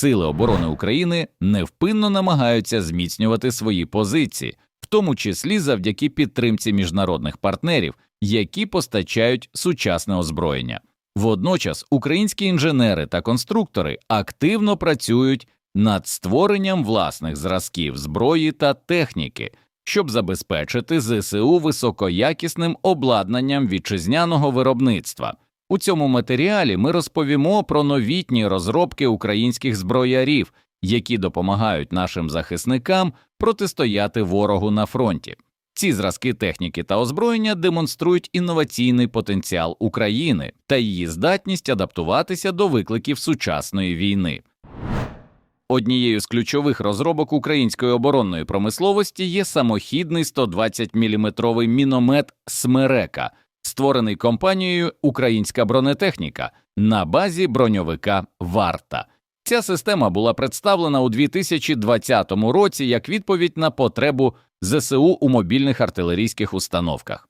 Сили оборони України невпинно намагаються зміцнювати свої позиції, в тому числі завдяки підтримці міжнародних партнерів, які постачають сучасне озброєння. Водночас українські інженери та конструктори активно працюють над створенням власних зразків зброї та техніки, щоб забезпечити ЗСУ високоякісним обладнанням вітчизняного виробництва. У цьому матеріалі ми розповімо про новітні розробки українських зброярів, які допомагають нашим захисникам протистояти ворогу на фронті. Ці зразки техніки та озброєння демонструють інноваційний потенціал України та її здатність адаптуватися до викликів сучасної війни. Однією з ключових розробок української оборонної промисловості є самохідний 120 мм міномет Смерека, створений компанією Українська бронетехніка на базі броньовика Варта. Ця система була представлена у 2020 році як відповідь на потребу ЗСУ у мобільних артилерійських установках.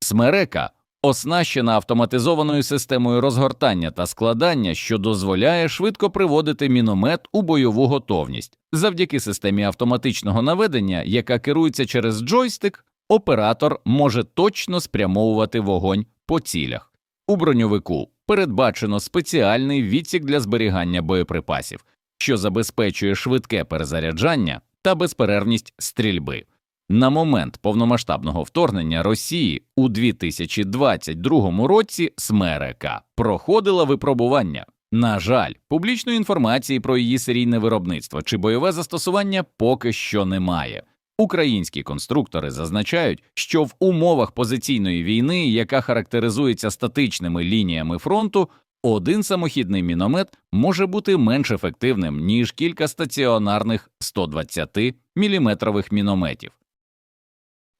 Смерека оснащена автоматизованою системою розгортання та складання, що дозволяє швидко приводити міномет у бойову готовність. Завдяки системі автоматичного наведення, яка керується через джойстик, оператор може точно спрямовувати вогонь по цілях. У броньовику передбачено спеціальний відсік для зберігання боєприпасів, що забезпечує швидке перезаряджання та безперервність стрільби. На момент повномасштабного вторгнення Росії у 2022 році Смерека проходила випробування. На жаль, публічної інформації про її серійне виробництво чи бойове застосування поки що немає. Українські конструктори зазначають, що в умовах позиційної війни, яка характеризується статичними лініями фронту, один самохідний міномет може бути менш ефективним ніж кілька стаціонарних 120 мм мінометів.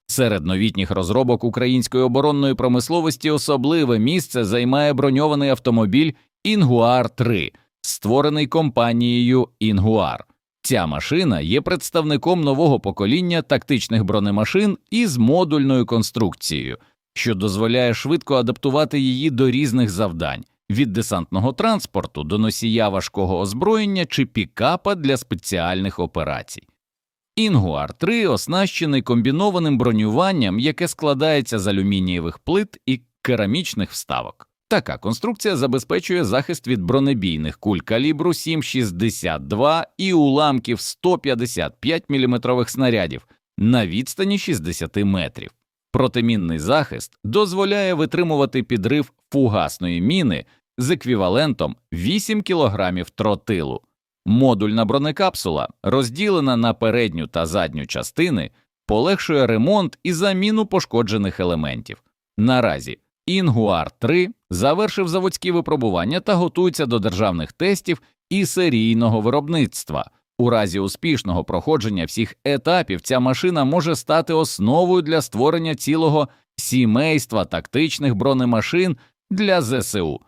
Серед новітніх розробок української оборонної промисловості особливе місце займає броньований автомобіль Інгуар 3, створений компанією Інгуар. Ця машина є представником нового покоління тактичних бронемашин із модульною конструкцією, що дозволяє швидко адаптувати її до різних завдань від десантного транспорту до носія важкого озброєння чи пікапа для спеціальних операцій. Інгуар 3 оснащений комбінованим бронюванням, яке складається з алюмінієвих плит і керамічних вставок. Така конструкція забезпечує захист від бронебійних куль калібру 7,62 і уламків 155 мм снарядів на відстані 60 метрів. Протимінний захист дозволяє витримувати підрив фугасної міни з еквівалентом 8 кг тротилу. Модульна бронекапсула, розділена на передню та задню частини, полегшує ремонт і заміну пошкоджених елементів. Наразі Інгуар 3 завершив заводські випробування та готується до державних тестів і серійного виробництва. У разі успішного проходження всіх етапів ця машина може стати основою для створення цілого сімейства тактичних бронемашин для ЗСУ.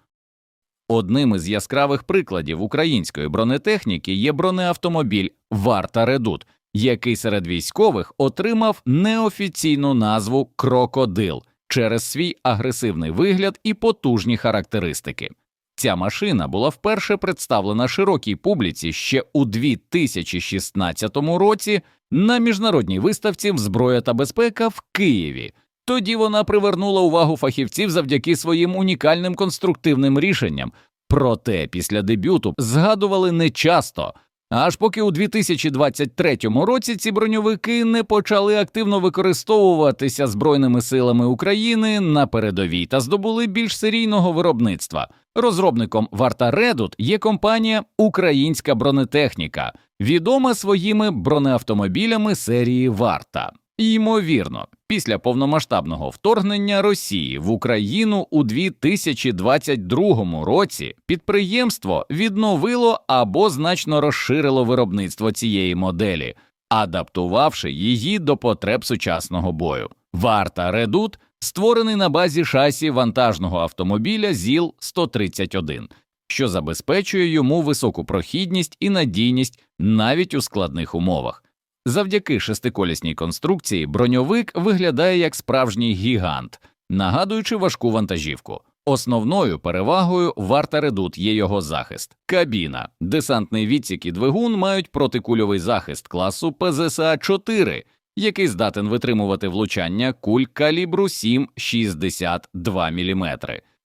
Одним із яскравих прикладів української бронетехніки є бронеавтомобіль Варта Редут, який серед військових отримав неофіційну назву Крокодил через свій агресивний вигляд і потужні характеристики. Ця машина була вперше представлена широкій публіці ще у 2016 році на міжнародній виставці Зброя та безпека в Києві. Тоді вона привернула увагу фахівців завдяки своїм унікальним конструктивним рішенням. Проте після дебюту згадували нечасто, аж поки у 2023 році ці броньовики не почали активно використовуватися Збройними силами України на передовій та здобули більш серійного виробництва. Розробником Варта Редут є компанія Українська бронетехніка, відома своїми бронеавтомобілями серії Варта. Ймовірно, після повномасштабного вторгнення Росії в Україну у 2022 році підприємство відновило або значно розширило виробництво цієї моделі, адаптувавши її до потреб сучасного бою. Варта Редут створений на базі шасі вантажного автомобіля ЗІЛ 131 що забезпечує йому високу прохідність і надійність навіть у складних умовах. Завдяки шестиколісній конструкції броньовик виглядає як справжній гігант, нагадуючи важку вантажівку. Основною перевагою варта редут є його захист. Кабіна, десантний відсік і двигун мають протикульовий захист класу ПЗСА 4 який здатен витримувати влучання куль калібру 7,62 мм.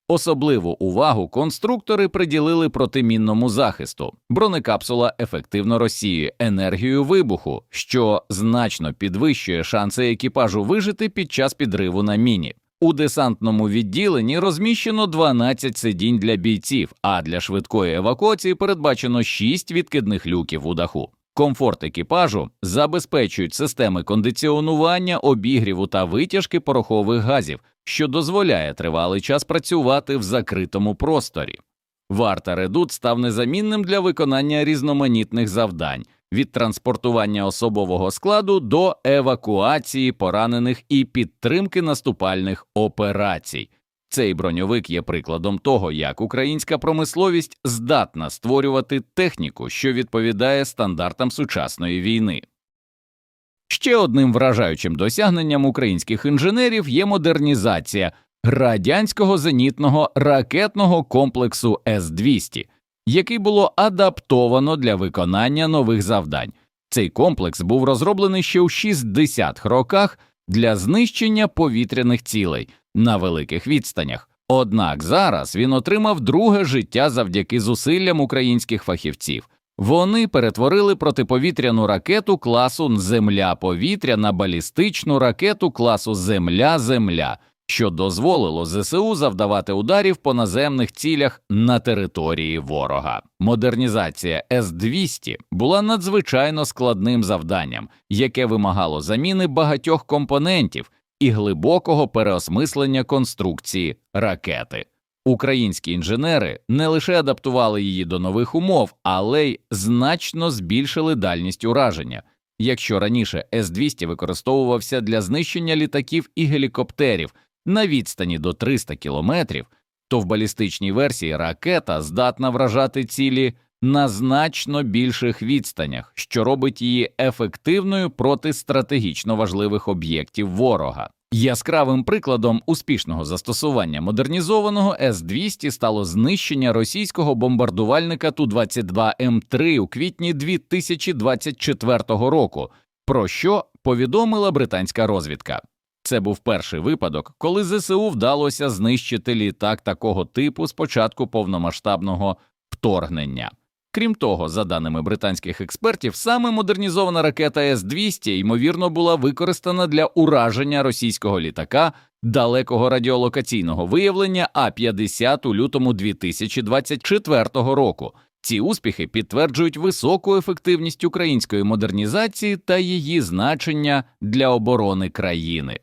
Особливу увагу конструктори приділили протимінному захисту. Бронекапсула ефективно розсіює енергію вибуху, що значно підвищує шанси екіпажу вижити під час підриву на міні. У десантному відділенні розміщено 12 сидінь для бійців, а для швидкої евакуації передбачено 6 відкидних люків у даху. Комфорт екіпажу забезпечують системи кондиціонування, обігріву та витяжки порохових газів, що дозволяє тривалий час працювати в закритому просторі. Варта редут став незамінним для виконання різноманітних завдань від транспортування особового складу до евакуації поранених і підтримки наступальних операцій. Цей броньовик є прикладом того, як українська промисловість здатна створювати техніку, що відповідає стандартам сучасної війни. Ще одним вражаючим досягненням українських інженерів є модернізація радянського зенітного ракетного комплексу С-200, який було адаптовано для виконання нових завдань. Цей комплекс був розроблений ще у 60-х роках для знищення повітряних цілей на великих відстанях. Однак зараз він отримав друге життя завдяки зусиллям українських фахівців. Вони перетворили протиповітряну ракету класу Земля-повітря на балістичну ракету класу Земля-Земля, що дозволило ЗСУ завдавати ударів по наземних цілях на території ворога. Модернізація С-200 була надзвичайно складним завданням, яке вимагало заміни багатьох компонентів і глибокого переосмислення конструкції ракети. Українські інженери не лише адаптували її до нових умов, але й значно збільшили дальність ураження. Якщо раніше С-200 використовувався для знищення літаків і гелікоптерів на відстані до 300 кілометрів, то в балістичній версії ракета здатна вражати цілі на значно більших відстанях, що робить її ефективною проти стратегічно важливих об'єктів ворога. Яскравим прикладом успішного застосування модернізованого С-200 стало знищення російського бомбардувальника Ту-22М3 у квітні 2024 року, про що повідомила британська розвідка. Це був перший випадок, коли ЗСУ вдалося знищити літак такого типу з початку повномасштабного вторгнення. Крім того, за даними британських експертів, саме модернізована ракета С-200, ймовірно, була використана для ураження російського літака далекого радіолокаційного виявлення А-50 у лютому 2024 року. Ці успіхи підтверджують високу ефективність української модернізації та її значення для оборони країни.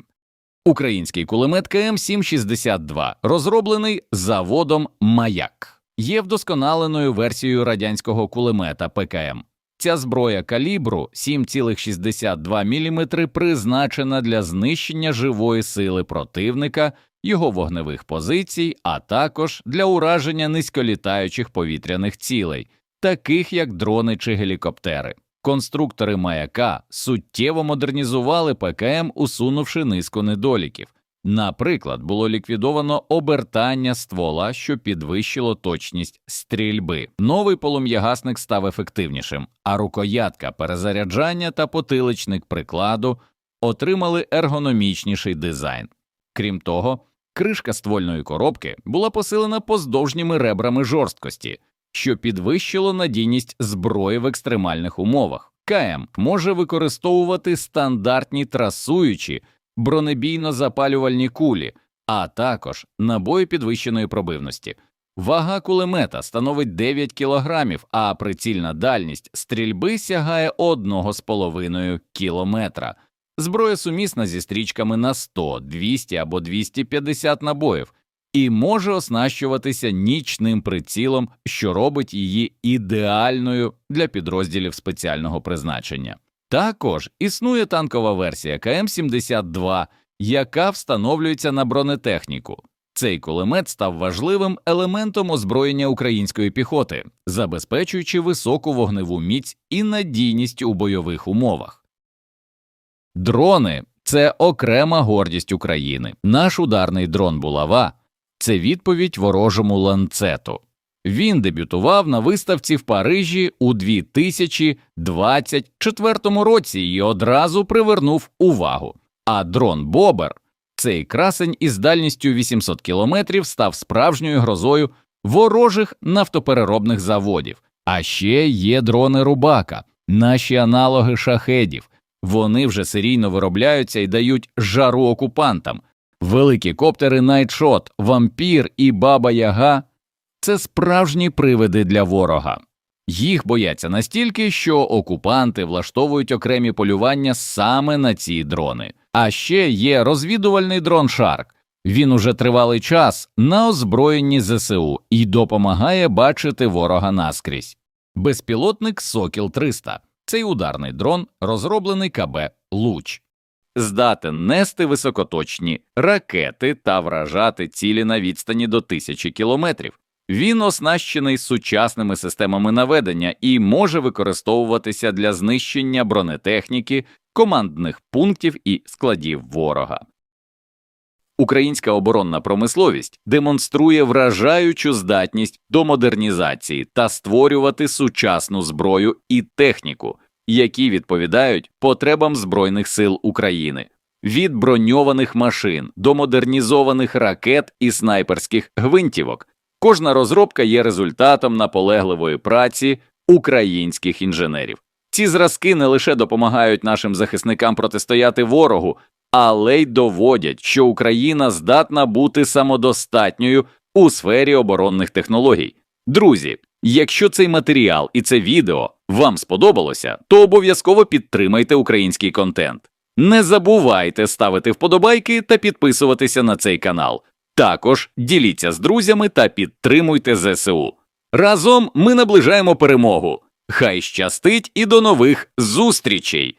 Український кулемет КМ-762 розроблений заводом Маяк є вдосконаленою версією радянського кулемета ПКМ. Ця зброя калібру 7,62 мм призначена для знищення живої сили противника, його вогневих позицій, а також для ураження низьколітаючих повітряних цілей, таких як дрони чи гелікоптери. Конструктори маяка суттєво модернізували ПКМ, усунувши низку недоліків. Наприклад, було ліквідовано обертання ствола, що підвищило точність стрільби. Новий полум'ягасник став ефективнішим, а рукоятка перезаряджання та потиличник прикладу отримали ергономічніший дизайн. Крім того, кришка ствольної коробки була посилена поздовжніми ребрами жорсткості, що підвищило надійність зброї в екстремальних умовах. КМ може використовувати стандартні трасуючі бронебійно-запалювальні кулі, а також набої підвищеної пробивності. Вага кулемета становить 9 кг, а прицільна дальність стрільби сягає 1,5 кілометра. Зброя сумісна зі стрічками на 100, 200 або 250 набоїв і може оснащуватися нічним прицілом, що робить її ідеальною для підрозділів спеціального призначення. Також існує танкова версія КМ-72, яка встановлюється на бронетехніку. Цей кулемет став важливим елементом озброєння української піхоти, забезпечуючи високу вогневу міць і надійність у бойових умовах. Дрони це окрема гордість України. Наш ударний дрон булава це відповідь ворожому ланцету. Він дебютував на виставці в Парижі у 2024 році і одразу привернув увагу. А дрон Бобер, цей красень із дальністю 800 кілометрів, став справжньою грозою ворожих нафтопереробних заводів. А ще є дрони Рубака, наші аналоги шахедів. Вони вже серійно виробляються і дають жару окупантам. Великі коптери Найтшот, Вампір і Баба Яга це справжні привиди для ворога. Їх бояться настільки, що окупанти влаштовують окремі полювання саме на ці дрони. А ще є розвідувальний дрон Шарк. Він уже тривалий час на озброєнні ЗСУ і допомагає бачити ворога наскрізь. Безпілотник Сокіл 300 цей ударний дрон, розроблений КБ Луч, здатен нести високоточні ракети та вражати цілі на відстані до тисячі кілометрів. Він оснащений сучасними системами наведення і може використовуватися для знищення бронетехніки, командних пунктів і складів ворога. Українська оборонна промисловість демонструє вражаючу здатність до модернізації та створювати сучасну зброю і техніку, які відповідають потребам Збройних сил України. Від броньованих машин до модернізованих ракет і снайперських гвинтівок. Кожна розробка є результатом наполегливої праці українських інженерів. Ці зразки не лише допомагають нашим захисникам протистояти ворогу, але й доводять, що Україна здатна бути самодостатньою у сфері оборонних технологій. Друзі, якщо цей матеріал і це відео вам сподобалося, то обов'язково підтримайте український контент. Не забувайте ставити вподобайки та підписуватися на цей канал. Також діліться з друзями та підтримуйте ЗСУ. Разом ми наближаємо перемогу. Хай щастить і до нових зустрічей!